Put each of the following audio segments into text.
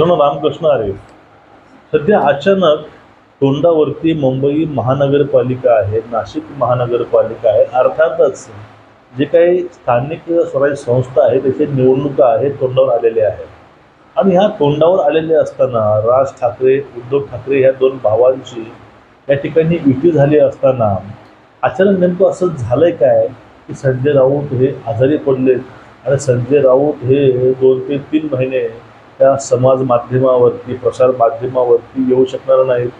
मित्रांनो रामकृष्ण अरे सध्या अचानक तोंडावरती मुंबई महानगरपालिका आहे नाशिक महानगरपालिका आहे. अर्थातच जे काही स्थानिक स्वराज्य संस्था आहे त्याचे निवडणुका आहेत तोंडावर आलेल्या आहेत आणि ह्या तोंडावर आलेले असताना राज ठाकरे उद्धव ठाकरे ह्या दोन भावांची या ठिकाणी युती झाली असताना अचानक नेमकं असं झालंय काय की संजय राऊत हे आजारी पडले आणि संजय राऊत हे दोन ते तीन महिने त्या समाज माध्यमावरती प्रसार माध्यमावरती येऊ शकणार नाहीत.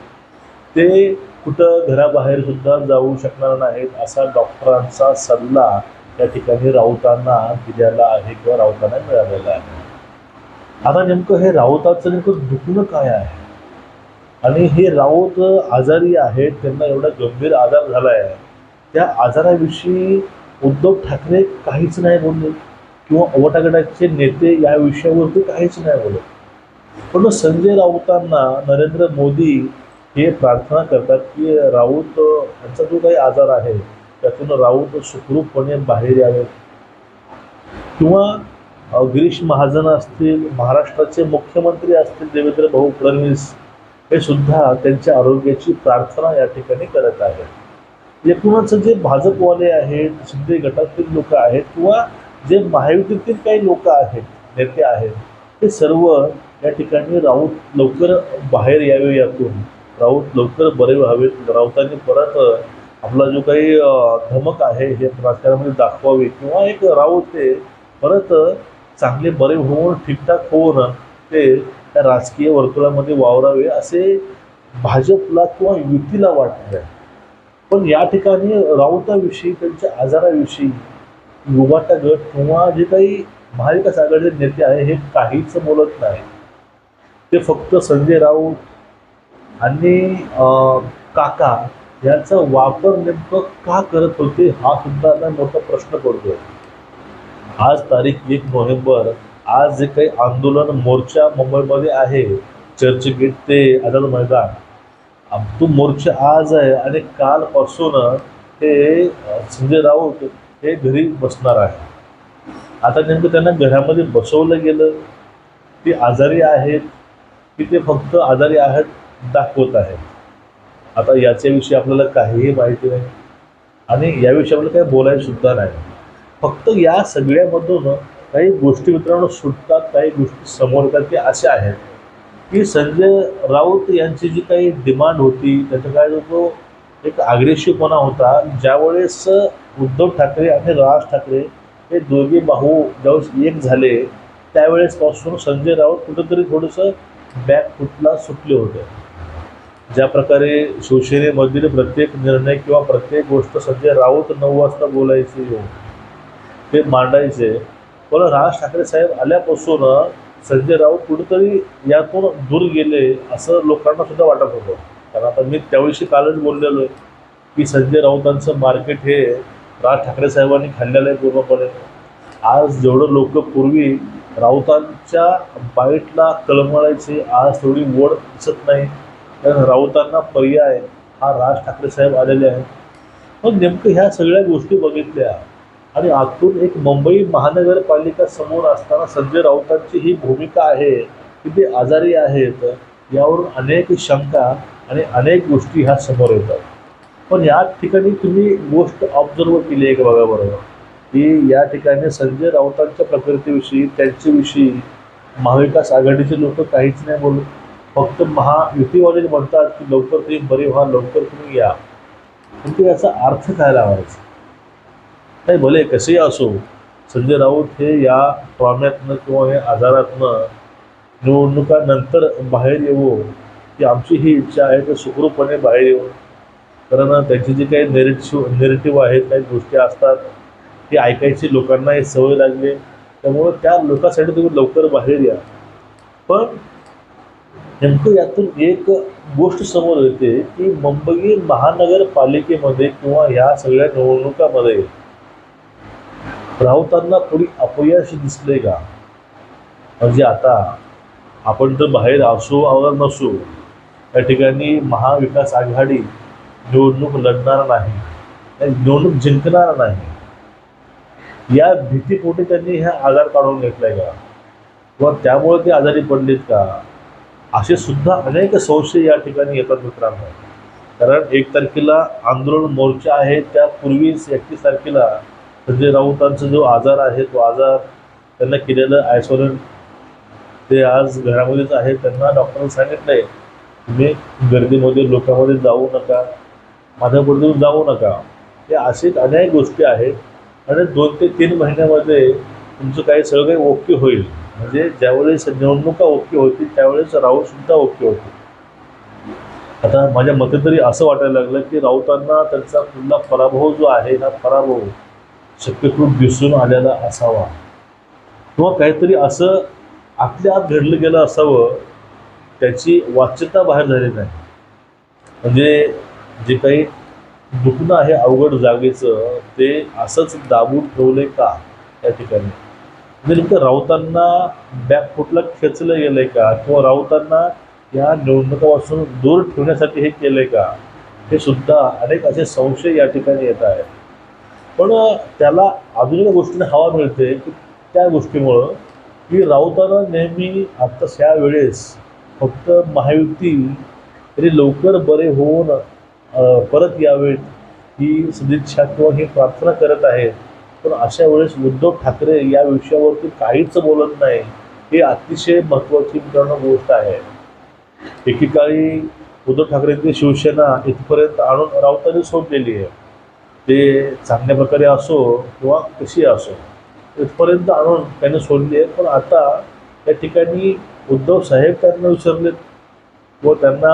ते कुठं घराबाहेर सुद्धा जाऊ शकणार नाहीत असा डॉक्टरांचा सल्ला त्या ठिकाणी राऊतांना दिलेला आहे किंवा राऊतांना मिळालेला आहे. आता नेमकं हे राऊताचं नेमकं दुखणं काय आहे? आणि हे राऊत आजारी आहेत त्यांना एवढा गंभीर आजार झाला आहे त्या आजाराविषयी उद्धव ठाकरे काहीच नाही बोलले. किंवा अवटागटाचे नेते या विषयावरती काहीच नाही बोलत. पण संजय राऊतांना नरेंद्र मोदी हे प्रार्थना करतात की राऊत यांचा जो काही आजार आहे त्यातून राऊत सुखरूपपणे बाहेर यावे किंवा गिरीश महाजन असतील महाराष्ट्राचे मुख्यमंत्री असतील देवेंद्र भाऊ फडणवीस हे सुद्धा त्यांच्या आरोग्याची प्रार्थना या ठिकाणी करत आहेत. एकूणच जे भाजपवाले आहेत शिंदे गटातील लोक आहेत किंवा जे महायुतीतील काही लोक आहेत नेते आहेत ते सर्व या ठिकाणी राऊत लवकर बाहेर यावे यातून. राऊत लवकर बरे व्हावेत. राऊतांनी परत आपला जो काही धमक आहे हे राजकारणामध्ये दाखवावे किंवा एक राऊत ते परत चांगले बरे होऊन ठीकठाक होऊन ते त्या राजकीय वर्तुळामध्ये वावरावे असे भाजपला किंवा युतीला वाटत आहे पण या ठिकाणी राऊताविषयी त्यांच्या आजाराविषयी युवाचा गट किंवा जे काही महाविकास आघाडीचे नेते आहे हे काहीच बोलत नाही ते फक्त संजय राऊत आणि काका यांचा वापर नेमकं का करत होते हा सुद्धा आता मोठा प्रश्न पडतोय. आज तारीख एक नोव्हेंबर आज जे काही आंदोलन मोर्चा मुंबईमध्ये आहे चर्चगेट ते आझाद मैदान. तो मोर्चा आज आहे आणि कालपासून हे संजय राऊत हे घरी बसणार आहे. आता नेमकं त्यांना घरामध्ये बसवलं गेलं ते आजारी आहेत की ते फक्त आजारी आहेत दाखवत आहेत. आता याच्याविषयी आपल्याला काहीही माहिती नाही. आणि याविषयी आपल्याला काही बोलायला सुद्धा नाही. फक्त या सगळ्यामधून काही गोष्टी मित्रांनो सुटतात काही गोष्टी समोर येतात ते अशा आहेत. की संजय राऊत यांची जी काही डिमांड होती त्याचा काय जो एक आग्रेसिव्हपणा होता. ज्यावेळेस उद्धव ठाकरे आणि राज ठाकरे हे दोघे भाऊ ज्यावेळेस एक झाले त्यावेळेसपासून संजय राऊत कुठंतरी थोडंसं बॅकफुटला सुटले होते. ज्या प्रकारे शिवसेनेमधील प्रत्येक निर्णय किंवा प्रत्येक गोष्ट संजय राऊत नऊ वाजता बोलायचे हो ते मांडायचे. पण राज ठाकरे साहेब आल्यापासून संजय राऊत कुठेतरी यातून दूर गेले असं लोकांना सुद्धा वाटत होतं. कारण आता मी त्याविषयी कालच बोललेलो आहे की संजय राऊतांचं मार्केट हे राज ठाकरे साहेबांनी खाल्लेलं आहे पूर्णपणे. आज जेवढं लोक पूर्वी राऊतांच्या बाईटला कळमळायचे आज थोडी ओढ दिसत नाही. कारण राऊतांना पर्याय हा राज ठाकरे साहेब आलेले आहेत. मग नेमकं ह्या सगळ्या गोष्टी बघितल्या आणि आतून एक मुंबई महानगरपालिका समोर असताना संजय राऊतांची ही भूमिका आहे की ते आजारी आहेत यावरून अनेक शंका आणि अनेक गोष्टी ह्या समोर येतात. पण या ठिकाणी तुम्ही गोष्ट ऑब्झर्व केली आहे का बघा बरोबर की या ठिकाणी संजय राऊतांच्या प्रकृतीविषयी त्यांच्याविषयी महाविकास आघाडीचे लोक काहीच नाही बोलत. फक्त महायुतीवाले म्हणतात की लवकर तुम्ही बरे व्हा लवकर तुम्ही या. पण याचा अर्थ काय लावायचा? नाही भले कसेही असो संजय राऊत हे या ट्रॉम्यातनं किंवा हे आजारातनं निवडणुकानंतर बाहेर येऊ की आमची ही इच्छा आहे तर सुखरूपणे बाहेर येऊ कारण त्यांची जी काही नेरेटिव्ह नेरेटिव्ह आहेत काही गोष्टी असतात ती ऐकायची लोकांना हे सवय लागली त्यामुळं त्या लोकांसाठी तुम्ही लवकर बाहेर या. पण नेमकं यातून एक गोष्ट समोर येते की मुंबई महानगरपालिकेमध्ये किंवा ह्या सगळ्या निवडणुकामध्ये राऊतांना थोडी अपयश दिसले का? म्हणजे आता आपण तर बाहेर असू आवर नसू या ठिकाणी महाविकास आघाडी निवडणूक लढणार नाही निवडणूक जिंकणार नाही. या भीतीपोटी त्यांनी हा आजार काढून घेतलाय का? किंवा त्यामुळे ते आजारी पडलेत का? असे सुद्धा अनेक संशय या ठिकाणी येतात मित्रांनो. कारण एक तारखेला आंदोलन मोर्चा आहे त्यापूर्वीच एकतीस तारखेला संजय राऊतांचा जो आजार आहे तो आजार त्यांना केलेलं आयसोलेट ते आज घरामध्येच आहे. त्यांना डॉक्टरांनी सांगितलं आहे तुम्ही गर्दीमध्ये लोकांमध्ये जाऊ नका माझ्या पुढे जाऊ नका. हे असेच अनेक गोष्टी आहेत. आणि दोन ते तीन महिन्यामध्ये तुमचं काही सगळं काही ओके होईल. म्हणजे ज्यावेळेस निवडणुका ओके होतील त्यावेळेस राऊतसुद्धा ओके होतील. आता माझ्या मते तरी असं वाटायला लागलं की राऊतांना त्यांचा पुन्हा पराभव जो आहे ना पराभव शक्यतो दिसून आलेला असावा. किंवा काहीतरी असं आपल्या आत घडलं गेलं असावं त्याची वाच्यता बाहेर झाली नाही. म्हणजे जे काही दुखणं आहे अवघड जागेचं ते असंच दाबून ठेवलंय का त्या ठिकाणी? म्हणजे नेमकं राऊतांना बॅकफुटला खेचलं गेलंय का? किंवा राऊतांना या निवडणुकापासून दूर ठेवण्यासाठी हे केलंय का? हे सुद्धा अनेक असे संशय या ठिकाणी येत आहेत. पण त्याला अजून एका गोष्टीने हवा मिळते की त्या गोष्टीमुळं की राऊतांना नेहमी आत्ताच ह्या वेळेस फक्त महायुती तरी लवकर बरे होऊन परत यावेत ही सदिच्छा किंवा ही प्रार्थना करत आहेत. पण अशा वेळेस उद्धव ठाकरे या विषयावरती काहीच बोलत नाही हे अतिशय महत्त्वाची मित्रांनो गोष्ट आहे. एकेकाळी उद्धव ठाकरेंची शिवसेना इथपर्यंत आणून राऊतांनी सोडलेली आहे. ते चांगल्या प्रकारे असो किंवा कशी असो इथपर्यंत आणून त्यांनी सोडली आहे. पण आता या ठिकाणी उद्धव साहेब त्यांना विसरलेत व त्यांना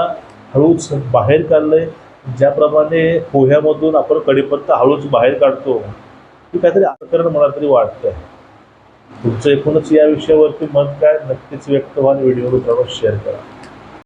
हळूच बाहेर काढलं आहे ज्याप्रमाणे पोह्यामधून आपण कढीपत्ता हळूच बाहेर काढतो ती काहीतरी आकरण मला तरी वाटतंय. तुमचं एकूणच या विषयावरती मत काय? नक्कीच व्यक्त व्हा व्हिडिओ मित्रांनो शेअर करा.